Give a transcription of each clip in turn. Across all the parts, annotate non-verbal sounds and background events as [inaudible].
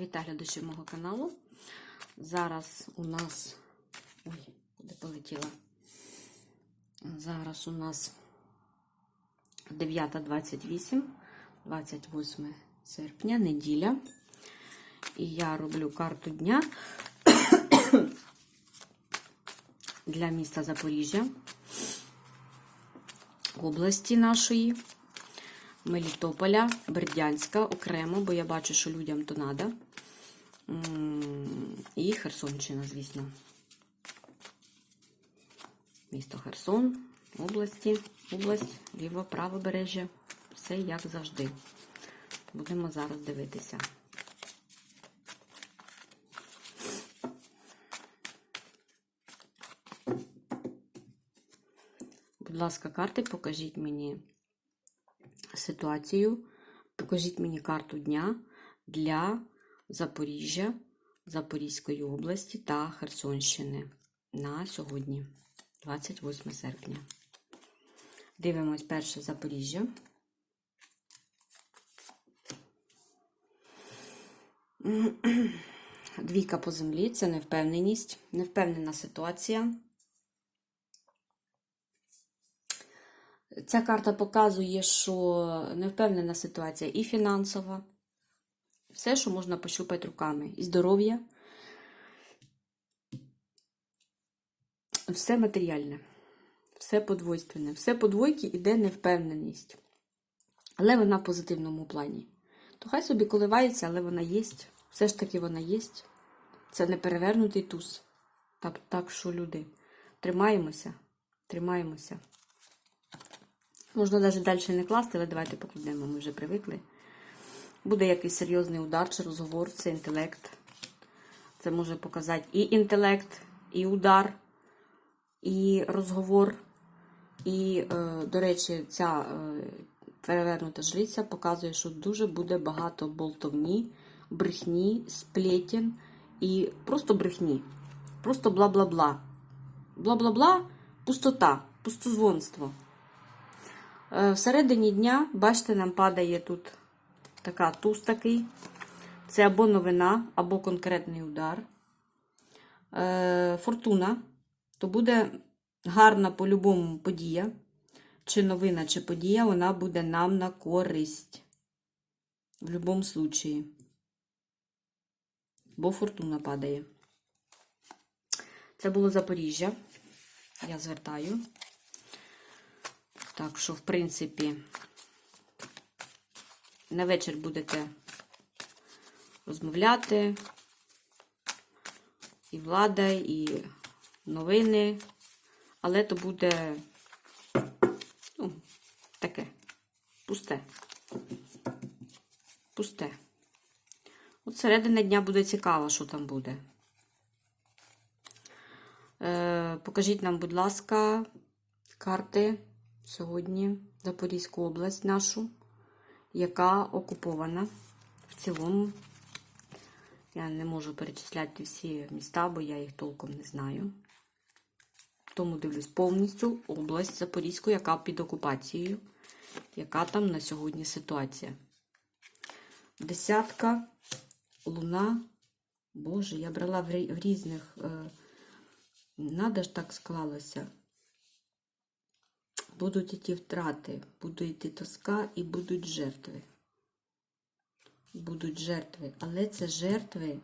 Вітаю глядачі мого каналу. Зараз у нас. Ой, куди полетіла? Зараз у нас 9.28, 28 серпня, неділя. І я роблю карту дня для міста Запоріжжя, області нашої. Мелітополя, Бердянська окремо, бо я бачу, що людям то треба. І Херсонщина, звісно. Місто Херсон, області, область, ліво, правобережжя. Все як завжди. Будемо зараз дивитися. Будь ласка, карти, покажіть мені ситуацію. Покажіть мені карту дня для Запоріжжя, Запорізької області та Херсонщини на сьогодні, 28 серпня. Дивимось перше Запоріжжя. [clears throat] Двійка по землі це невпевненість, невпевнена ситуація. Ця карта показує, що невпевнена ситуація і фінансова, все, що можна пощупати руками, і здоров'я, все матеріальне, все подвойственне, все по двойки іде невпевненість. Але вона в позитивному плані. То хай собі коливається, але вона є. Все ж таки вона є. Це не перевернутий туз. Так, так що, люди, тримаємося, тримаємося. Можна навіть далі не класти, але давайте покладемо, ми вже привикли. Буде якийсь серйозний удар чи розговор, це інтелект. Це може показати і інтелект, і удар, і розговор. І, е, до речі, ця е, перевернута жриця показує, що дуже буде багато болтовні, брехні, сплетен і просто брехні. Просто бла-бла-бла. Бла-бла-бла, пустота, пустозвонство. Всередині дня, бачите, нам падає тут така туз такий. Це або новина, або конкретний удар. Фортуна, то буде гарна по-любому подія. Чи новина, чи подія, вона буде нам на користь. В будь-якому случаї. Бо фортуна падає. Це було Запоріжжя. Я звертаю. Так що, в принципі, на вечір будете розмовляти. І влада, і новини. Але то буде, ну, таке, пусте. Пусте. От середина дня буде цікаво, що там буде. Е, Покажіть нам, будь ласка, карти сьогодні Запорізьку область нашу, яка окупована в цілому. Я не можу перечисляти всі міста, бо я їх толком не знаю. Тому дивлюсь повністю область Запорізьку, яка під окупацією, яка там на сьогодні ситуація. Десятка, луна. Боже, я брала в різних. Е, надо ж так склалося будуть йти втрати, буде йти тоска і будуть жертви. Будуть жертви. Але це жертви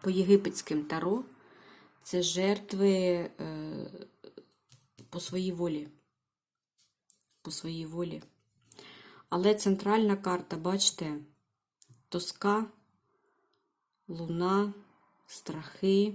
по єгипетським таро, це жертви е, по своїй волі. По своїй волі. Але центральна карта, бачите, тоска, луна, страхи.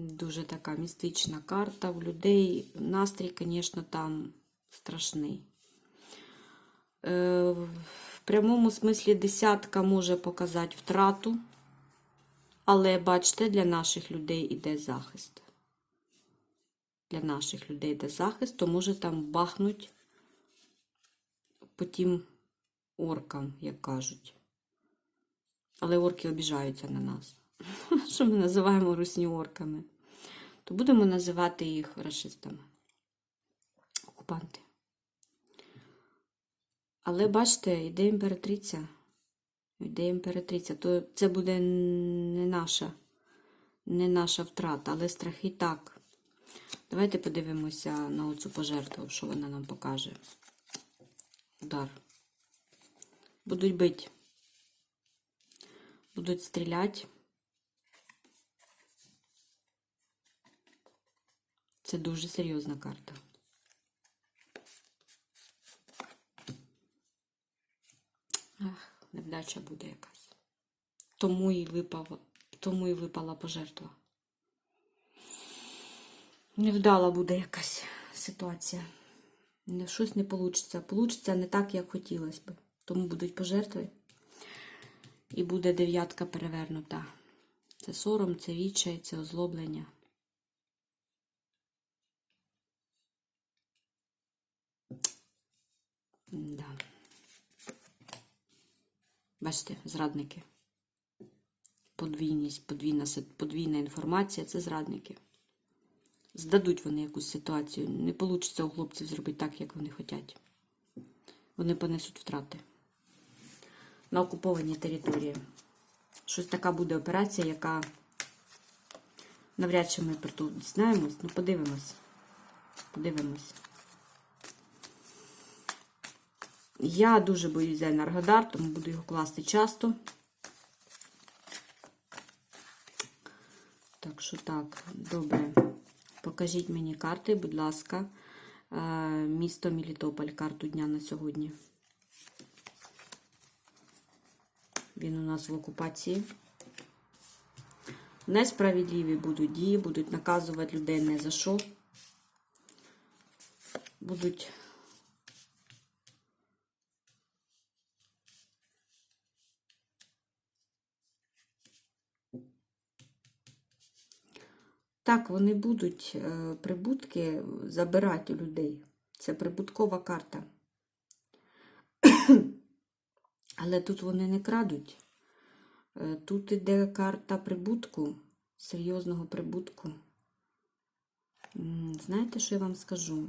Дуже така містична карта. У людей настрій, звісно, там страшний. Е, в прямому смислі десятка може показати втрату, але, бачите, для наших людей іде захист. Для наших людей йде захист, то може там бахнуть по тим оркам, як кажуть. Але орки обіжаються на нас. [laughs] Що ми називаємо русні орками? То будемо називати їх расистами, окупанти. Але бачите, йде імператриця. Йде імператриця. То це буде не наша, не наша втрата, але страхи так. Давайте подивимося на оцю пожертву, що вона нам покаже. Удар. Будуть бити. Будуть стріляти. Це дуже серйозна карта. Ах, невдача буде якась. Тому і випала, тому і випала пожертва. Невдала буде якась ситуація. Щось не вийде. Получиться не так, як хотілося б. Тому будуть пожертви. І буде дев'ятка перевернута. Це сором, це відчай, це озлоблення. Да. Бачите, зрадники. Подвійність, подвійна, подвійна інформація це зрадники. Здадуть вони якусь ситуацію. Не вийде у хлопців зробити так, як вони хочуть. Вони понесуть втрати. На окупованій території. Щось така буде операція, яка навряд чи ми про то дізнаємось. Ну, подивимось. Подивимось. Я дуже боюсь Енергодар, тому буду його класти часто. Так що так, добре. Покажіть мені карти, будь ласка. Е, Місто Мілітополь, карту дня на сьогодні. Він у нас в окупації. Несправедливі будуть дії, будуть наказувати людей не за що. Будуть Так, вони будуть е, прибутки забирати у людей. Це прибуткова карта. [clears throat] Але тут вони не крадуть. Е, Тут іде карта прибутку, серйозного прибутку. Знаєте, що я вам скажу?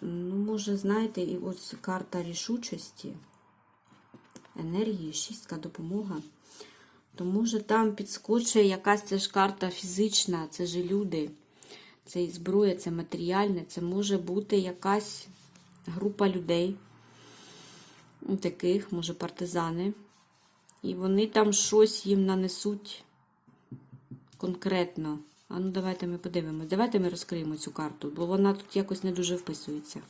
Ну, може, знаєте, і ось карта рішучості, енергії, шістка допомога. То може там підскочить якась це ж карта фізична, це ж люди, це і зброя, це матеріальне, це може бути якась група людей, ну, таких, може, партизани. І вони там щось їм нанесуть конкретно. А ну давайте ми подивимось. Давайте ми розкриємо цю карту, бо вона тут якось не дуже вписується.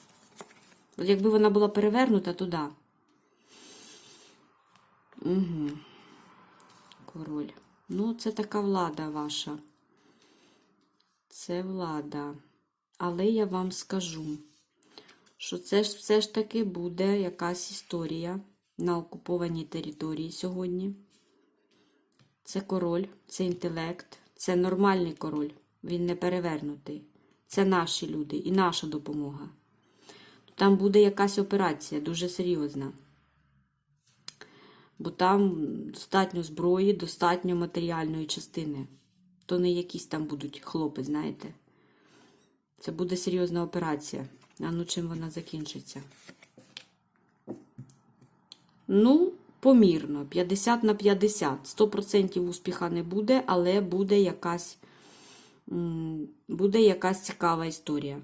Якби вона була перевернута, то да. Угу. Король. Ну, це така влада ваша. Це влада. Але я вам скажу, що це ж все ж таки буде якась історія на окупованій території сьогодні. Це король, це інтелект, це нормальний король. Він не перевернутий. Це наші люди і наша допомога. Там буде якась операція дуже серйозна. Бо там достатньо зброї, достатньо матеріальної частини. То не якісь там будуть хлопи, знаєте. Це буде серйозна операція. А ну чим вона закінчиться? Ну, помірно, 50 на 50. 100% успіха не буде, але буде якась, буде якась цікава історія.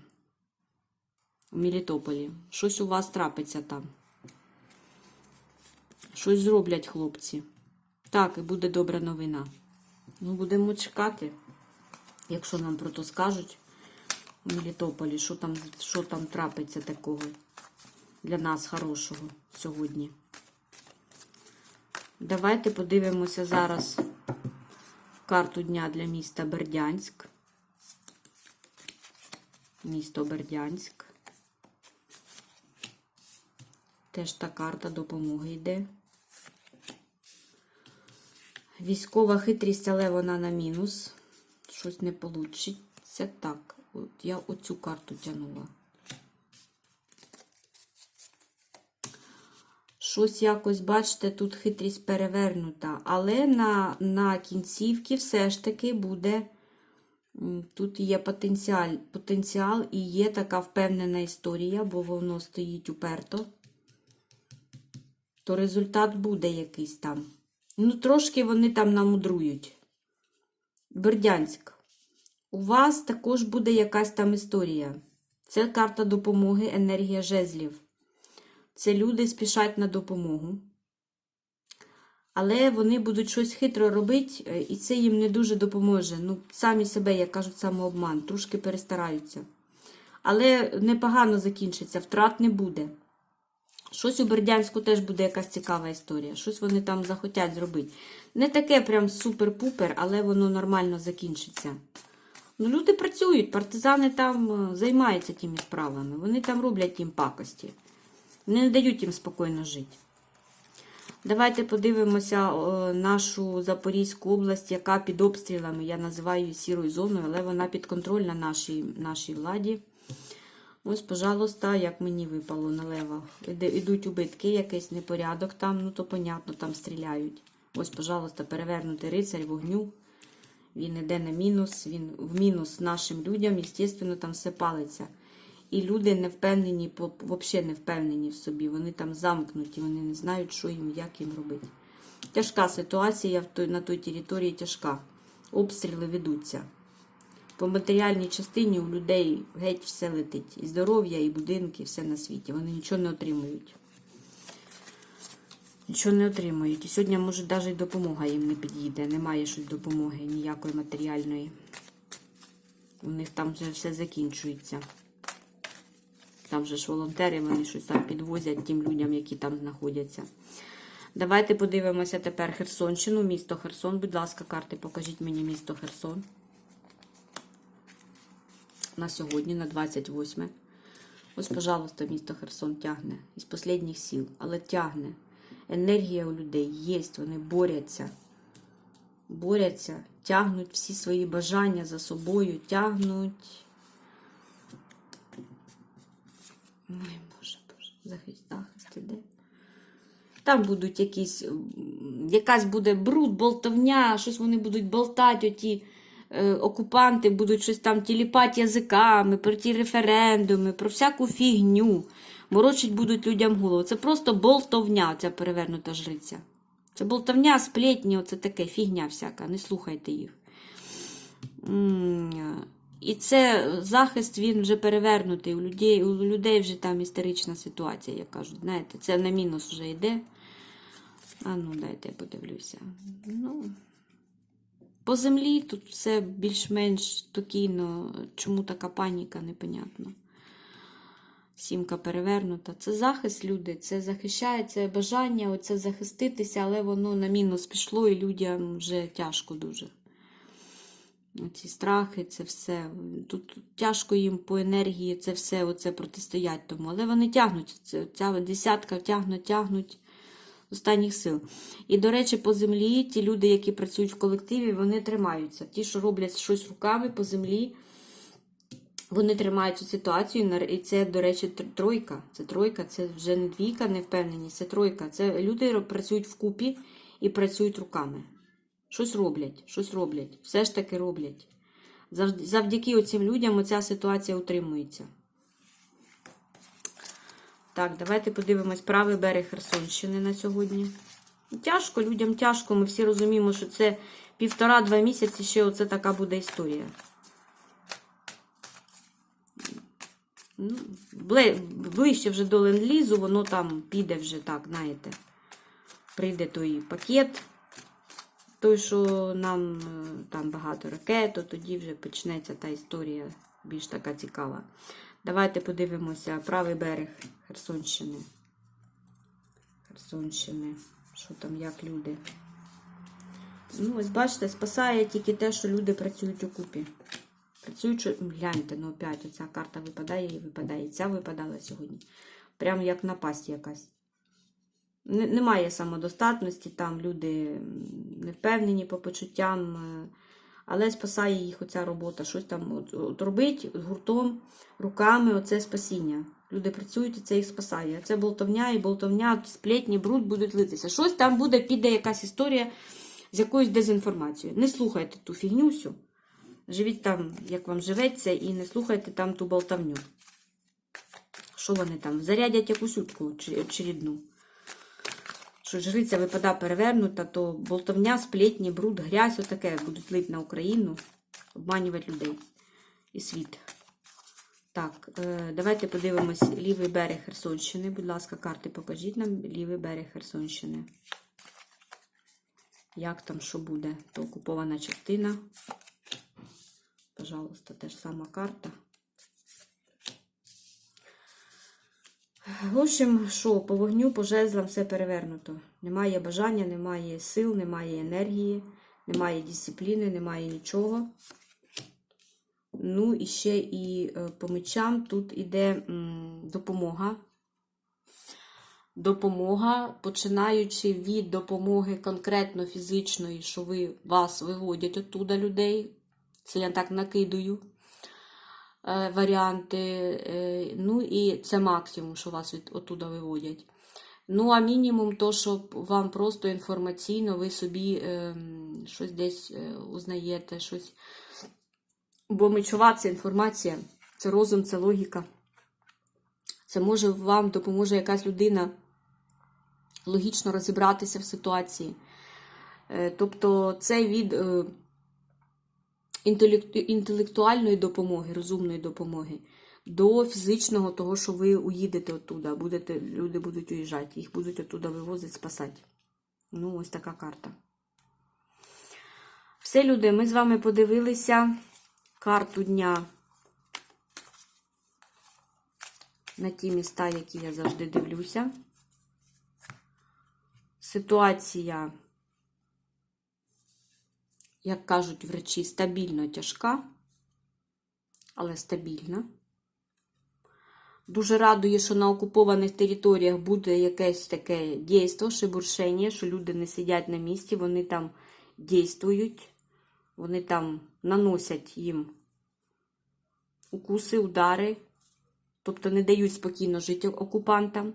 У Мелітополі. Щось у вас трапиться там. Щось зроблять хлопці. Так, і буде добра новина. Ну, будемо чекати, якщо нам про то скажуть у Мелітополі, що там, що там трапиться такого для нас хорошого сьогодні. Давайте подивимося зараз карту дня для міста Бердянськ. Місто Бердянськ. Теж та карта допомоги йде. Військова хитрість, але вона на мінус. Щось не вийде. Так, от я оцю карту тягнула. Щось якось, бачите, тут хитрість перевернута. Але на, на кінцівці все ж таки буде. Тут є потенціал, потенціал і є така впевнена історія, бо воно стоїть уперто. то результат буде якийсь там. Ну, трошки вони там намудрують. Бердянськ. У вас також буде якась там історія. Це карта допомоги, енергія жезлів. Це люди спішать на допомогу. Але вони будуть щось хитро робити, е, і це їм не дуже допоможе. Ну, самі себе, як кажуть, самообман, трошки перестараються. Але непогано закінчиться, втрат не буде. Щось у Бердянську теж буде якась цікава історія. Щось вони там захотять зробити. Не таке прям супер-пупер, але воно нормально закінчиться. Ну, люди працюють, партизани там е, займаються тими справами. Вони там роблять їм пакості. Вони Не дають їм спокійно жити. Давайте подивимося е, нашу Запорізьку область, яка під обстрілами. Я називаю її сірою зоною, але вона підконтрольна нашій, нашій владі. Ось, пожалуйста, як мені випало налево. Іде- Ідуть убитки, якийсь непорядок там, ну то понятно, там стріляють. Ось, пожалуйста, перевернутий рицарь вогню. Він іде на мінус, він в мінус нашим людям, звісно, там все палиться. І люди не впевнені, взагалі не впевнені в собі. Вони там замкнуті, вони не знають, що їм, як їм робити. Тяжка ситуація на той території тяжка. Обстріли ведуться. По матеріальній частині у людей геть все летить. І здоров'я, і будинки, і все на світі. Вони нічого не отримують. Нічого не отримують. І сьогодні, може, навіть допомога їм не підійде. Немає щось допомоги ніякої матеріальної. У них там вже все закінчується. Там же ж волонтери, вони щось там підвозять тим людям, які там знаходяться. Давайте подивимося тепер Херсонщину, місто Херсон. Будь ласка, карти, покажіть мені місто Херсон. На сьогодні, на 28. Ось, пожалуйста, місто Херсон тягне із останніх сил, але тягне. Енергія у людей є, вони борються. Борються, тягнуть всі свої бажання за собою, тягнуть. Ой, Боже, Боже, захист, захист іде. Там будуть якісь, якась буде бруд, болтовня, щось вони будуть болтати, оті окупанти будуть щось там тіліпати язиками, про ті референдуми, про всяку фігню. Морочить будуть людям голову. Це просто болтовня, ця перевернута жриця. Це болтовня, сплетні, оце таке фігня всяка, не слухайте їх. І це захист, він вже перевернутий. У людей, у людей вже там істерична ситуація, як кажуть. Знаєте, це на мінус вже йде. А ну, дайте я подивлюся. Ну, по землі тут все більш-менш спокійно. Чому така паніка, непонятно. Сімка перевернута. Це захист люди, це захищає, це бажання оце захиститися, але воно на мінус пішло, і людям вже тяжко дуже. Ці страхи, це все. Тут тяжко їм по енергії це все оце протистоять тому. Але вони тягнуть. Ця десятка тягнуть, тягнуть останніх сил. І, до речі, по землі ті люди, які працюють в колективі, вони тримаються. Ті, що роблять щось руками по землі, вони тримають цю ситуацію. І це, до речі, тройка. Це тройка, це вже не двійка, не впевненість, це тройка. Це люди працюють вкупі і працюють руками. Щось роблять, щось роблять, все ж таки роблять. Завдяки оцим людям оця ситуація утримується. Так, давайте подивимось правий берег Херсонщини на сьогодні. Тяжко, людям тяжко. Ми всі розуміємо, що це півтора-два місяці ще оце така буде історія. Ну, ближче вже до ленд-лізу, воно там піде вже так, знаєте. Прийде той пакет, той, що нам е, там багато ракет, то тоді вже почнеться та історія більш така цікава. Давайте подивимося правий берег Херсонщини. Херсонщини. Що там, як люди? Ну, ось бачите, спасає тільки те, що люди працюють у купі. Працюють, що- гляньте, ну опять оця карта випадає і випадає. Ця випадала сьогодні. Прямо як напасть якась. Не- Немає самодостатності, там люди не впевнені по почуттям, е, але спасає їх оця робота. Щось там от, от робить гуртом, руками, оце спасіння. Люди працюють і це їх спасає. Це болтовня і болтовня, сплетні, бруд будуть литися. Щось там буде, піде якась історія з якоюсь дезінформацією. Не слухайте ту фігню всю. Живіть там, як вам живеться, і не слухайте там ту болтовню. Що вони там? Зарядять якусь утку очередну. Що жриця випада перевернута, то болтовня, сплетні, бруд, грязь, отаке будуть лити на Україну, обманювати людей і світ. Так, е, давайте подивимось лівий берег Херсонщини. Будь ласка, карти покажіть нам лівий берег Херсонщини. Як там що буде? То окупована частина. Пожалуйста, теж сама карта. В общем, що, по вогню, по жезлам все перевернуто. Немає бажання, немає сил, немає енергії, немає дисципліни, немає нічого. Ну, і ще і е, по мечам тут іде допомога. Допомога, починаючи від допомоги конкретно фізичної, що ви вас виводять оттуда людей. Це я так накидую варіанти. Е, ну і це максимум, що вас від оттуда виводять. Ну, а мінімум, то, що вам просто інформаційно ви собі е, щось десь е, узнаєте, щось. Бо мечова це інформація, це розум, це логіка. Це може вам допоможе якась людина логічно розібратися в ситуації. Е, Тобто це від е, інтелектуальної допомоги, розумної допомоги, до фізичного того, що ви уїдете оттуда, будете, люди будуть уїжджати, їх будуть оттуда вивозити, спасати. Ну, ось така карта. Все, люди, ми з вами подивилися карту дня на ті міста, які я завжди дивлюся. Ситуація, як кажуть врачі, стабільно тяжка, але стабільна. Дуже радує, що на окупованих територіях буде якесь таке дійство, шебуршення, що люди не сидять на місці, вони там дійствують, вони там наносять їм укуси, удари, тобто не дають спокійно жити окупантам.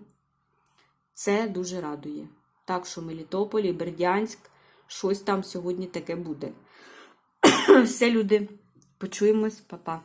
Це дуже радує. Так що Мелітополі, Бердянськ, щось там сьогодні таке буде. [clears throat] Все, люди, почуємось, па-па.